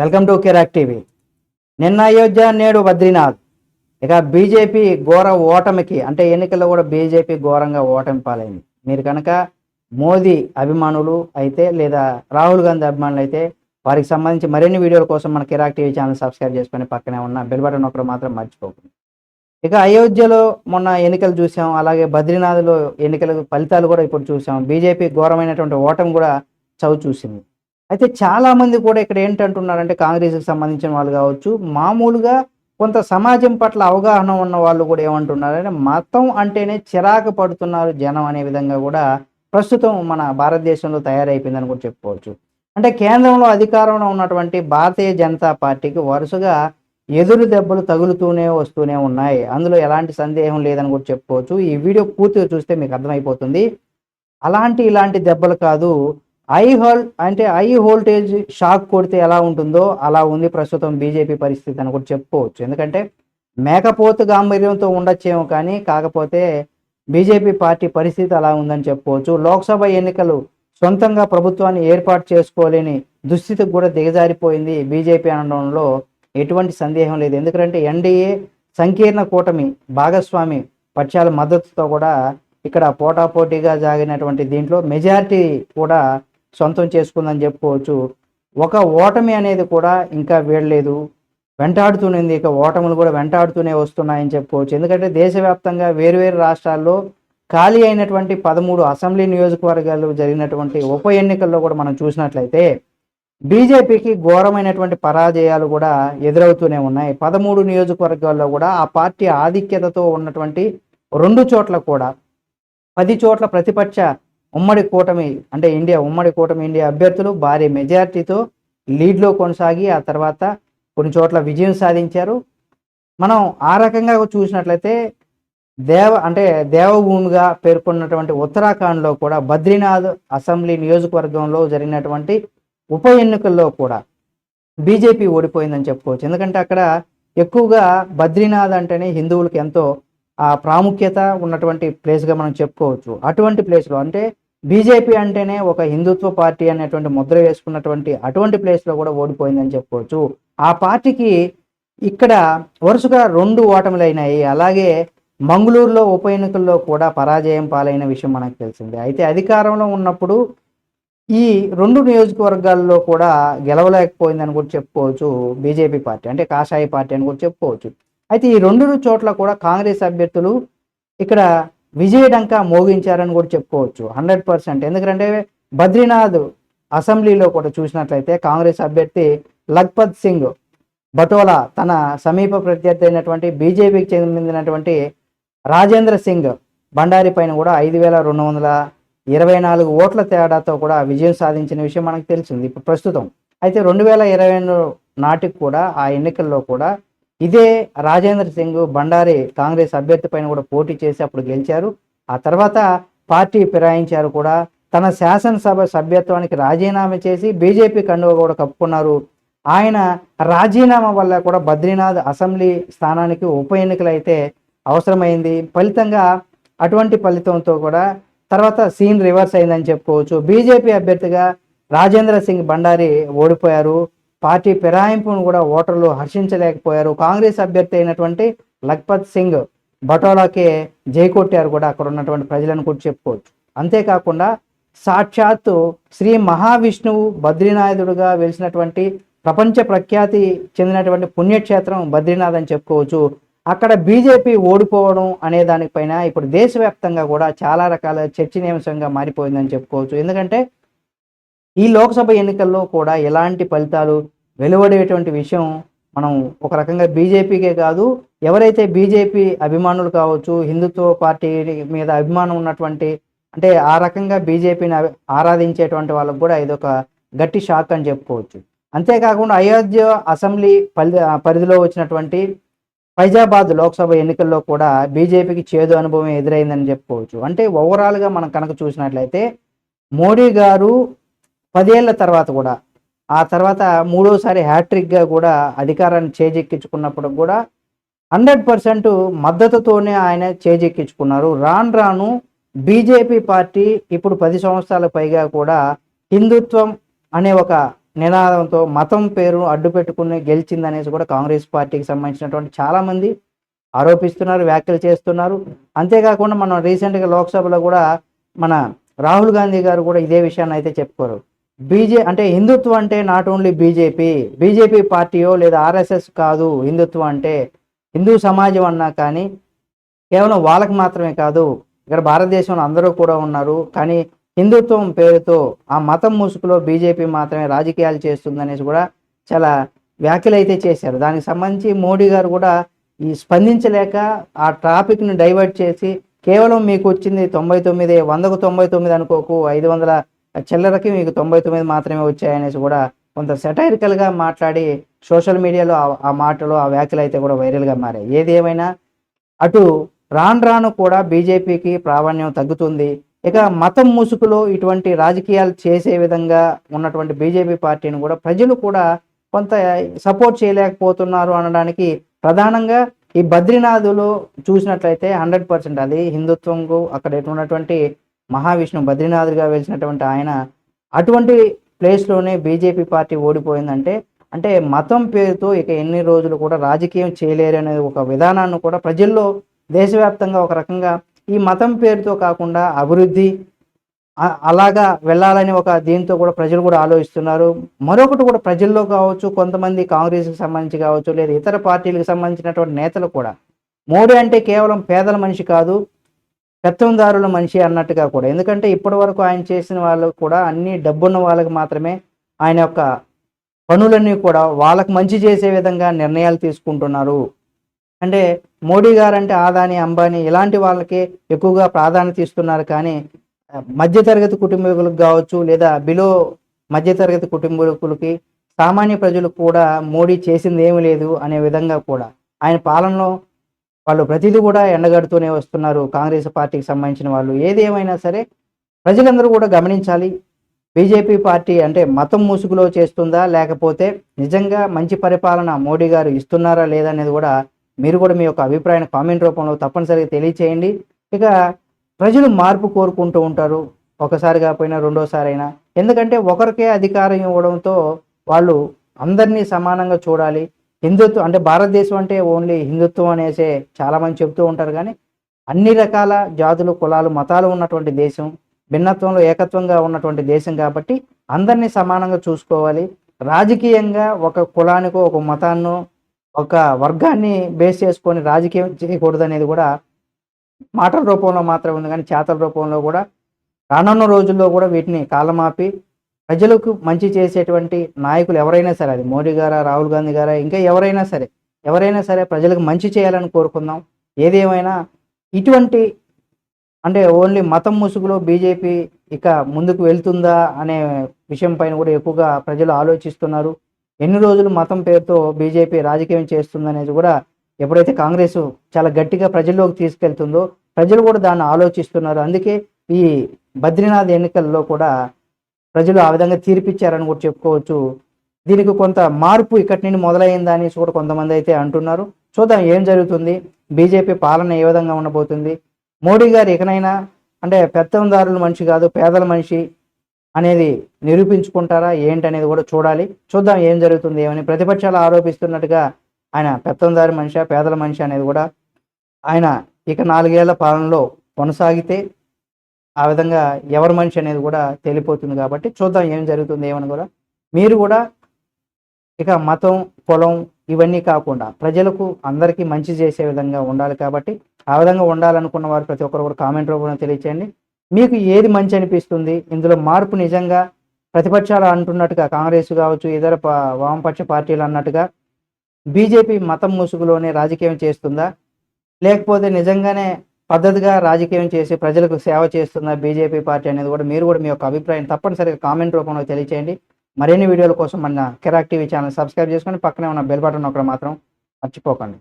Welcome to Kirik TV. నిన్న అయోధ్య నేడు బద్రీనాథ్. ఇక బీజేపీ ఘోర ఓటమికి అంటే ఎన్నికల్లో కూడా బీజేపీ ఘోరంగా ఓటమి పాలైంది మీరు కనుక మోదీ అభిమానులు అయితే లేదా రాహుల్ గాంధీ అభిమానులు అయితే వారికి సంబంధించి మరిన్ని వీడియోల కోసం మన కిరాక్ టీవీ ఛానల్ సబ్స్క్రైబ్ చేసుకొని పక్కనే ఉన్న బెల్ బటన్ ఒకరు మాత్రం మర్చిపోకండి. ఇక అయోధ్యలో మొన్న ఎన్నికలు చూసాం అలాగే బద్రీనాథ్లో ఎన్నికల ఫలితాలు కూడా ఇప్పుడు చూసాం. బీజేపీ ఘోరమైనటువంటి ఓటమి కూడా చవి చూసింది అయితే చాలా మంది కూడా ఇక్కడ ఏంటంటున్నారంటే కాంగ్రెస్కి సంబంధించిన వాళ్ళు కావచ్చు మామూలుగా కొంత సమాజం పట్ల అవగాహన ఉన్న వాళ్ళు కూడా ఏమంటున్నారంటే మతం అంటేనే చిరాకు పడుతున్నారు జనం అనే విధంగా కూడా ప్రస్తుతం మన భారతదేశంలో తయారైపోయిందని కూడా చెప్పుకోవచ్చు. అంటే కేంద్రంలో అధికారంలో ఉన్నటువంటి భారతీయ జనతా పార్టీకి వరుసగా ఎదురు దెబ్బలు తగులుతూనే వస్తూనే ఉన్నాయి. అందులో ఎలాంటి సందేహం లేదని కూడా చెప్పుకోవచ్చు. ఈ వీడియో పూర్తిగా చూస్తే మీకు అర్థమైపోతుంది. అలాంటి ఇలాంటి దెబ్బలు కాదు. ఐ హోల్ అంటే ఐ వోల్టేజ్ షాక్ కొడితే ఎలా ఉంటుందో అలా ఉంది ప్రస్తుతం బీజేపీ పరిస్థితి అని కూడా చెప్పుకోవచ్చు. ఎందుకంటే మేకపోతు గాంభీర్యంతో ఉండొచ్చేమో కానీ కాకపోతే బీజేపీ పార్టీ పరిస్థితి అలా ఉందని చెప్పుకోవచ్చు. లోక్సభ ఎన్నికలు సొంతంగా ప్రభుత్వాన్ని ఏర్పాటు చేసుకోలేని దుస్థితికి కూడా దిగజారిపోయింది బీజేపీ అనడంలో ఎటువంటి సందేహం లేదు. ఎందుకంటే ఎన్డీఏ సంకీర్ణ కూటమి భాగస్వామి పక్షాల మద్దతుతో కూడా ఇక్కడ పోటాపోటీగా జాగినటువంటి దీంట్లో మెజారిటీ కూడా సొంతం చేసుకుందని చెప్పుకోవచ్చు. ఒక ఓటమి అనేది కూడా ఇంకా వీడలేదు. వెంటాడుతున్నది ఇక ఓటములు కూడా వెంటాడుతూనే వస్తున్నాయని చెప్పుకోవచ్చు. ఎందుకంటే దేశవ్యాప్తంగా వేరువేరు రాష్ట్రాల్లో ఖాళీ అయినటువంటి పదమూడు అసెంబ్లీ నియోజకవర్గాలు జరిగినటువంటి ఉప ఎన్నికల్లో కూడా మనం చూసినట్లయితే బీజేపీకి ఘోరమైనటువంటి పరాజయాలు కూడా ఎదురవుతూనే ఉన్నాయి. పదమూడు నియోజకవర్గాల్లో కూడా ఆ పార్టీ ఆధిక్యతతో ఉన్నటువంటి రెండు చోట్ల కూడా పది చోట్ల ప్రతిపక్ష ఉమ్మడి కూటమి అంటే ఇండియా ఉమ్మడి కూటమి ఇండియా అభ్యర్థులు భారీ మెజారిటీతో లీడ్లో కొనసాగి ఆ తర్వాత కొన్ని చోట్ల విజయం సాధించారు. మనం ఆ రకంగా చూసినట్లయితే దేవ అంటే దేవభూమిగా పేర్కొన్నటువంటి ఉత్తరాఖండ్లో కూడా బద్రీనాథ్ అసెంబ్లీ నియోజకవర్గంలో జరిగినటువంటి ఉప ఎన్నికల్లో కూడా బీజేపీ ఓడిపోయిందని చెప్పుకోవచ్చు. ఎందుకంటే అక్కడ ఎక్కువగా బద్రీనాథ్ అంటేనే హిందువులకు ఎంతో ఆ ప్రాముఖ్యత ఉన్నటువంటి ప్లేస్గా మనం చెప్పుకోవచ్చు. అటువంటి ప్లేస్లో అంటే బీజేపీ అంటేనే ఒక హిందుత్వ పార్టీ అనేటువంటి ముద్ర వేసుకున్నటువంటి అటువంటి ప్లేస్లో కూడా ఓడిపోయిందని చెప్పుకోవచ్చు. ఆ పార్టీకి ఇక్కడ వరుసగా రెండు ఓటములు అయినాయి అలాగే మంగళూరులో ఉప ఎన్నికల్లో కూడా పరాజయం పాలైన విషయం మనకు తెలిసిందే. అయితే అధికారంలో ఉన్నప్పుడు ఈ రెండు నియోజకవర్గాల్లో కూడా గెలవలేకపోయిందని కూడా చెప్పుకోవచ్చు బీజేపీ పార్టీ. అంటే కాషాయ పార్టీ అని కూడా చెప్పుకోవచ్చు. అయితే ఈ రెండు చోట్ల కూడా కాంగ్రెస్ అభ్యర్థులు ఇక్కడ విజయడంక మోగించారని కూడా చెప్పుకోవచ్చు హండ్రెడ్ పర్సెంట్. ఎందుకంటే బద్రీనాథ్ అసెంబ్లీలో కూడా చూసినట్లయితే కాంగ్రెస్ అభ్యర్థి లక్పత్ సింగ్ బటోలా తన సమీప ప్రత్యర్థి అయినటువంటి బీజేపీకి చెందినటువంటి రాజేంద్ర సింగ్ బండారి పైన కూడా ఐదు వేల రెండు వందల ఇరవై నాలుగు ఓట్ల తేడాతో కూడా విజయం సాధించిన విషయం మనకు తెలిసింది. ఇప్పుడు ప్రస్తుతం అయితే రెండు వేల ఇరవై నాటికి కూడా ఆ ఎన్నికల్లో కూడా ఇదే రాజేంద్ర సింగ్ బండారి కాంగ్రెస్ అభ్యర్థి పైన కూడా పోటీ చేసి అప్పుడు గెలిచారు. ఆ తర్వాత పార్టీ ఫిరాయించారు కూడా. తన శాసనసభ సభ్యత్వానికి రాజీనామా చేసి బీజేపీ కండువ కూడా కప్పుకున్నారు. ఆయన రాజీనామా వల్ల కూడా బద్రీనాథ్ అసెంబ్లీ స్థానానికి ఉప ఎన్నికలు అయితే అవసరమైంది. ఫలితంగా అటువంటి ఫలితంతో కూడా తర్వాత సీన్ రివర్స్ అయిందని చెప్పుకోవచ్చు. బీజేపీ అభ్యర్థిగా రాజేంద్ర సింగ్ బండారి ఓడిపోయారు. పార్టీ ఫిరాయింపును కూడా ఓటర్లు హర్షించలేకపోయారు. కాంగ్రెస్ అభ్యర్థి అయినటువంటి లఖ్పత్ సింగ్ బటోలాకే జైకొట్టారు కూడా అక్కడ ఉన్నటువంటి ప్రజలను కూడా చెప్పుకోవచ్చు. అంతేకాకుండా సాక్షాత్తు శ్రీ మహావిష్ణువు బద్రీనాథుడుగా వెలిసినటువంటి ప్రపంచ ప్రఖ్యాతి చెందినటువంటి పుణ్యక్షేత్రం బద్రీనాథ్ అని చెప్పుకోవచ్చు. అక్కడ బీజేపీ ఓడిపోవడం అనే దానిపైన ఇప్పుడు దేశవ్యాప్తంగా కూడా చాలా రకాల చర్చనీయాంశంగా మారిపోయిందని చెప్పుకోవచ్చు. ఎందుకంటే ఈ లోక్సభ ఎన్నికల్లో కూడా ఎలాంటి ఫలితాలు వెలువడేటువంటి విషయం మనం ఒక రకంగా బీజేపీకే కాదు ఎవరైతే బీజేపీ అభిమానులు కావచ్చు హిందుత్వ పార్టీ మీద అభిమానం ఉన్నటువంటి అంటే ఆ రకంగా బీజేపీని ఆరాధించేటువంటి వాళ్ళకు కూడా ఇదొక గట్టి షాక్ అని చెప్పుకోవచ్చు. అంతేకాకుండా అయోధ్య అసెంబ్లీ పరిధిలో వచ్చినటువంటి ఫైజాబాద్ లోక్సభ ఎన్నికల్లో కూడా బీజేపీకి చేదు అనుభవం ఎదురైందని చెప్పుకోవచ్చు. అంటే ఓవరాల్గా మనం కనుక చూసినట్లయితే మోడీ గారు పదేళ్ళ తర్వాత కూడా ఆ తర్వాత మూడోసారి హ్యాట్రిక్గా కూడా అధికారాన్ని చేజెక్కించుకున్నప్పుడు కూడా హండ్రెడ్ పర్సెంట్ మద్దతుతోనే ఆయన చేజెక్కించుకున్నారు. రాను రాను బీజేపీ పార్టీ ఇప్పుడు పది సంవత్సరాల పైగా కూడా హిందుత్వం అనే ఒక నినాదంతో మతం పేరు అడ్డు పెట్టుకుని గెలిచిందనేసి కూడా కాంగ్రెస్ పార్టీకి సంబంధించినటువంటి చాలామంది ఆరోపిస్తున్నారు వ్యాఖ్యలు చేస్తున్నారు. అంతేకాకుండా మనం రీసెంట్గా లోక్సభలో కూడా మన రాహుల్ గాంధీ గారు కూడా ఇదే విషయాన్ని అయితే చెప్పుకోరు. బీజే అంటే హిందుత్వం అంటే నాట్ ఓన్లీ బీజేపీ బీజేపీ పార్టీయో లేదా ఆర్ఎస్ఎస్ కాదు హిందుత్వం అంటే హిందూ సమాజం అన్నా కానీ కేవలం వాళ్ళకి మాత్రమే కాదు ఇక్కడ భారతదేశంలో అందరూ కూడా ఉన్నారు. కానీ హిందుత్వం పేరుతో ఆ మతం ముసుగులో బీజేపీ మాత్రమే రాజకీయాలు చేస్తుందనేసి కూడా చాలా వ్యాఖ్యలు అయితే చేశారు. దానికి సంబంధించి మోడీ గారు కూడా ఈ స్పందించలేక ఆ ట్రాఫిక్ని డైవర్ట్ చేసి కేవలం మీకు వచ్చింది తొంభై తొమ్మిది వందకు తొంభై తొమ్మిది అనుకోకు ఐదు వందల చిల్లరకి మీకు తొంభై తొమ్మిది మాత్రమే వచ్చాయనేసి కూడా కొంత సెటైరికల్గా మాట్లాడి సోషల్ మీడియాలో ఆ- ఆ మాటలు ఆ వ్యాఖ్యలు అయితే కూడా వైరల్గా మారాయి. ఏది ఏమైనా? అటు రాను రాను కూడా బీజేపీకి ప్రాధాన్యం తగ్గుతుంది. ఇక మతం ముసుగులో ఇటువంటి రాజకీయాలు చేసే విధంగా ఉన్నటువంటి బీజేపీ పార్టీని కూడా ప్రజలు కూడా కొంత సపోర్ట్ చేయలేకపోతున్నారు అనడానికి ప్రధానంగా ఈ బద్రీనాథులు చూసినట్లయితే హండ్రెడ్ పర్సెంట్ అది హిందుత్వంకు అక్కడ ఉన్నటువంటి మహావిష్ణు బద్రీనాథ్గా వెలిసినటువంటి ఆయన అటువంటి ప్లేస్లోనే బీజేపీ పార్టీ ఓడిపోయిందంటే అంటే మతం పేరుతో ఇక ఎన్ని రోజులు కూడా రాజకీయం చేయలేరు అనేది ఒక విధానాన్ని కూడా ప్రజల్లో దేశవ్యాప్తంగా ఒక రకంగా ఈ మతం పేరుతో కాకుండా అభివృద్ధి అలాగా వెళ్ళాలని ఒక దీంతో కూడా ప్రజలు కూడా ఆలోచిస్తున్నారు. మరొకటి కూడా ప్రజల్లో కావచ్చు కొంతమంది కాంగ్రెస్కి సంబంధించి కావచ్చు లేదా ఇతర పార్టీలకు సంబంధించినటువంటి నేతలు కూడా. మోడీ అంటే కేవలం పేదల మనిషి కాదు పెత్తందారుల మనిషి అన్నట్టుగా కూడా. ఎందుకంటే ఇప్పటి వరకు ఆయన చేసిన వాళ్ళు కూడా అన్ని డబ్బున్న వాళ్ళకి మాత్రమే ఆయన యొక్క పనులన్నీ కూడా వాళ్ళకు మంచి చేసే విధంగా నిర్ణయాలు తీసుకుంటున్నారు. అంటే మోడీ గారు అంటే ఆదాని అంబానీ ఇలాంటి వాళ్ళకి ఎక్కువగా ప్రాధాన్యత ఇస్తున్నారు. కానీ మధ్యతరగతి కుటుంబీకులకు కావచ్చు లేదా బిలో మధ్యతరగతి కుటుంబీకులకి సామాన్య ప్రజలకు కూడా మోడీ చేసింది ఏమీ లేదు అనే విధంగా కూడా. ఆయన పాలనలో వాళ్ళు ప్రతిదీ కూడా ఎండగడుతూనే వస్తున్నారు. కాంగ్రెస్ పార్టీకి సంబంధించిన వాళ్ళు. ఏది ఏమైనా సరే ప్రజలందరూ కూడా గమనించాలి. బీజేపీ పార్టీ అంటే మతం ముసుగులో చేస్తుందా? లేకపోతే నిజంగా మంచి పరిపాలన మోడీ గారు ఇస్తున్నారా లేదా అనేది కూడా మీరు కూడా మీ యొక్క అభిప్రాయాన్ని కామెంట్ రూపంలో తప్పనిసరిగా తెలియచేయండి. ఇక ప్రజలు మార్పు కోరుకుంటూ ఉంటారు. ఒకసారి కాకపోయినా రెండోసారి అయినా ఎందుకంటే ఒకరికే అధికారం ఇవ్వడంతో వాళ్ళు అందరినీ సమానంగా చూడాలి. హిందుత్వం అంటే భారతదేశం అంటే ఓన్లీ హిందుత్వం అనేసే చాలామంది చెబుతూ చెప్తూ ఉంటారు కానీ అన్ని రకాల జాతులు కులాలు మతాలు ఉన్నటువంటి దేశం భిన్నత్వంలో ఏకత్వంగా ఉన్నటువంటి దేశం కాబట్టి అందరినీ సమానంగా చూసుకోవాలి. రాజకీయంగా ఒక కులానికో ఒక మతాన్నో ఒక వర్గాన్ని బేస్ చేసుకొని రాజకీయం చేయకూడదు అనేది కూడా మాటల రూపంలో మాత్రమే ఉంది కానీ చేతల రూపంలో కూడా రానున్న రోజుల్లో కూడా వీటిని కాలమాపి ప్రజలకు మంచి చేసేటువంటి నాయకులు ఎవరైనా సరే అది మోడీ గారా రాహుల్ గాంధీ గారా ఇంకా ఎవరైనా సరే ఎవరైనా సరే ప్రజలకు మంచి చేయాలని కోరుకుందాం. ఏదేమైనా ఇటువంటి అంటే ఓన్లీ మతం ముసుగులో బీజేపీ ఇక ముందుకు వెళ్తుందా అనే విషయం పైన కూడా ఎక్కువగా ప్రజలు ఆలోచిస్తున్నారు. ఎన్ని రోజులు మతం పేరుతో బీజేపీ రాజకీయం చేస్తుందనేది కూడా ఎప్పుడైతే కాంగ్రెస్ చాలా గట్టిగా ప్రజల్లోకి తీసుకెళ్తుందో ప్రజలు కూడా దాన్ని ఆలోచిస్తున్నారు. అందుకే ఈ బద్రీనాథ్ ఎన్నికల్లో కూడా ప్రజలు ఆ విధంగా తీర్పిచ్చారని కూడా చెప్పుకోవచ్చు. దీనికి కొంత మార్పు ఇక్కడి నుండి మొదలైందని కూడా కొంతమంది అయితే అంటున్నారు. చూద్దాం ఏం జరుగుతుంది. బీజేపీ పాలన ఏ విధంగా ఉండబోతుంది. మోడీ గారు ఇకనైనా అంటే పెత్తందారుల మనిషి కాదు పేదల మనిషి అనేది నిరూపించుకుంటారా? ఏంటనేది కూడా చూడాలి. చూద్దాం ఏం జరుగుతుంది. ఏమని ప్రతిపక్షాలు ఆరోపిస్తున్నట్టుగా ఆయన పెత్తందారి మనిషి పేదల మనిషి అనేది కూడా ఆయన ఇక నాలుగేళ్ళ పాలనలో కొనసాగితే ఆ విధంగా ఎవరి మనిషి అనేది కూడా తెలిపోతుంది కాబట్టి చూద్దాం ఏం జరుగుతుంది ఏమని కూడా. మీరు కూడా ఇక మతం పొలం ఇవన్నీ కాకుండా ప్రజలకు అందరికీ మంచి చేసే విధంగా ఉండాలి కాబట్టి ఆ విధంగా ఉండాలనుకున్న వారు ప్రతి ఒక్కరు కూడా కామెంట్ రూపంలో తెలియచేయండి. మీకు ఏది మంచి అనిపిస్తుంది ఇందులో మార్పు నిజంగా ప్రతిపక్షాలు అంటున్నట్టుగా కాంగ్రెస్ కావచ్చు ఇతర వామపక్ష పార్టీలు అన్నట్టుగా బీజేపీ మతం ముసుగులోనే రాజకీయం చేస్తుందా? లేకపోతే నిజంగానే పద్ధతిగా రాజకీయం చేసి ప్రజలకు సేవ చేస్తున్న బీజేపీ పార్టీ అనేది కూడా మీరు కూడా మీ యొక్క అభిప్రాయం తప్పనిసరిగా కామెంట్ రూపంలో తెలియచేయండి. మరిన్ని వీడియోల కోసం మన కెరాక్ టీవీ ఛానల్ సబ్స్క్రైబ్ చేసుకొని పక్కనే ఉన్న బెల్ బటన్ ఒకటి మాత్రం మర్చిపోకండి.